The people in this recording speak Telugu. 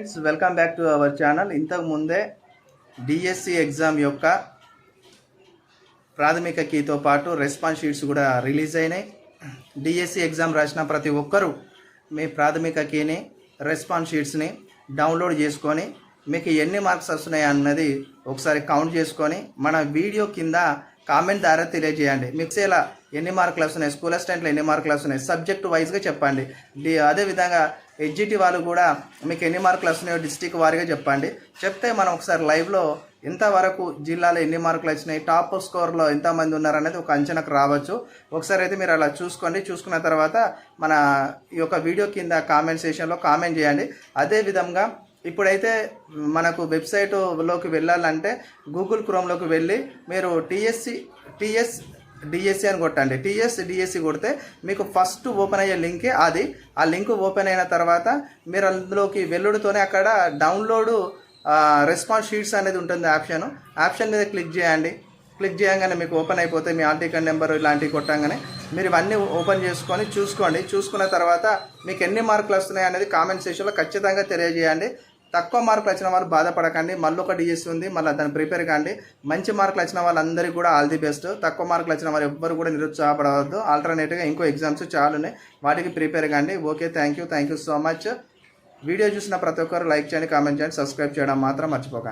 Friends welcome back to our channel ఇంతకు ముందే డిఎస్సి ఎగ్జామ్ యొక్క ప్రాథమిక కీతో పాటు రెస్పాన్స్ షీట్స్ కూడా రిలీజ్ అయినాయి. డిఎస్సి ఎగ్జామ్ రాసిన ప్రతి ఒక్కరూ మీ ప్రాథమిక కీని రెస్పాన్స్ షీట్స్ని డౌన్లోడ్ చేసుకొని మీకు ఎన్ని మార్క్స్ వస్తున్నాయి అన్నది ఒకసారి కౌంట్ చేసుకొని మన వీడియో కింద కామెంట్ ద్వారా తెలియజేయండి. మిక్స్ ఎలా ఎన్ని మార్కులు వస్తున్నాయి? స్కూల్ అసిస్టెంట్లో ఎన్ని మార్కులు వస్తున్నాయి? సబ్జెక్ట్ వైజ్గా చెప్పండి. అదేవిధంగా ఎడ్జిటి వాళ్ళు కూడా మీకు ఎన్ని మార్కులు వస్తున్నాయో డిస్టిక్ వారిగా చెప్పండి. చెప్తే మనం ఒకసారి లైవ్లో ఎంతవరకు జిల్లాలో ఎన్ని మార్కులు వచ్చినాయి టాప్ స్కోర్లో ఎంతమంది ఉన్నారనేది ఒక అంచనాకు రావచ్చు. ఒకసారి అయితే మీరు అలా చూసుకోండి. చూసుకున్న తర్వాత మన ఈ యొక్క వీడియో కింద కామెంట్ సెషన్లో కామెంట్ చేయండి. అదేవిధంగా ఇప్పుడైతే మనకు వెబ్సైట్లోకి వెళ్ళాలంటే గూగుల్ క్రోమ్లోకి వెళ్ళి మీరు టీఎస్సి టీఎస్ డిఎస్సి అని కొట్టండి. టీఎస్ డిఎస్సి కొడితే మీకు ఫస్ట్ ఓపెన్ అయ్యే లింకే అది. ఆ లింక్ ఓపెన్ అయిన తర్వాత మీరు అందులోకి వెళ్ళుడుతోనే అక్కడ డౌన్లోడ్ రెస్పాన్స్ షీట్స్ అనేది ఉంటుంది ఆప్షన్. ఆప్షన్ మీద క్లిక్ చేయండి. క్లిక్ చేయగానే మీకు ఓపెన్ అయిపోతే మీ ఆర్టికల్ నెంబర్ ఇలాంటివి కొట్టంగానే మీరు ఇవన్నీ ఓపెన్ చేసుకొని చూసుకోండి. చూసుకున్న తర్వాత మీకు ఎన్ని మార్కులు వస్తున్నాయి అనేది కామెంట్ సెషన్లో ఖచ్చితంగా తెలియజేయండి. తక్కువ మార్కులు వచ్చిన వాళ్ళు బాధపడకండి మళ్ళీ ఒక డిఎస్ ఉంది మళ్ళీ దాన్ని ప్రిపేర్ కాండి. మంచి మార్కులు వచ్చిన వాళ్ళందరికీ కూడా ఆల్ ది బెస్ట్. తక్కువ మార్కులు వచ్చిన వాళ్ళు ఎవ్వరు కూడా నిరుత్సాహపడవద్దు. ఆల్టర్నేటివ్గా ఇంకో ఎగ్జామ్స్ చాలా ఉన్నాయి వాటికి ప్రిపేర్ కాండి. Okay thank you thank you so much. Video చూసిన ప్రతి ఒక్కరు లైక్ చేయండి కామెంట్ చేయండి సబ్స్క్రైబ్ చేయడం మాత్రం మర్చిపోకండి.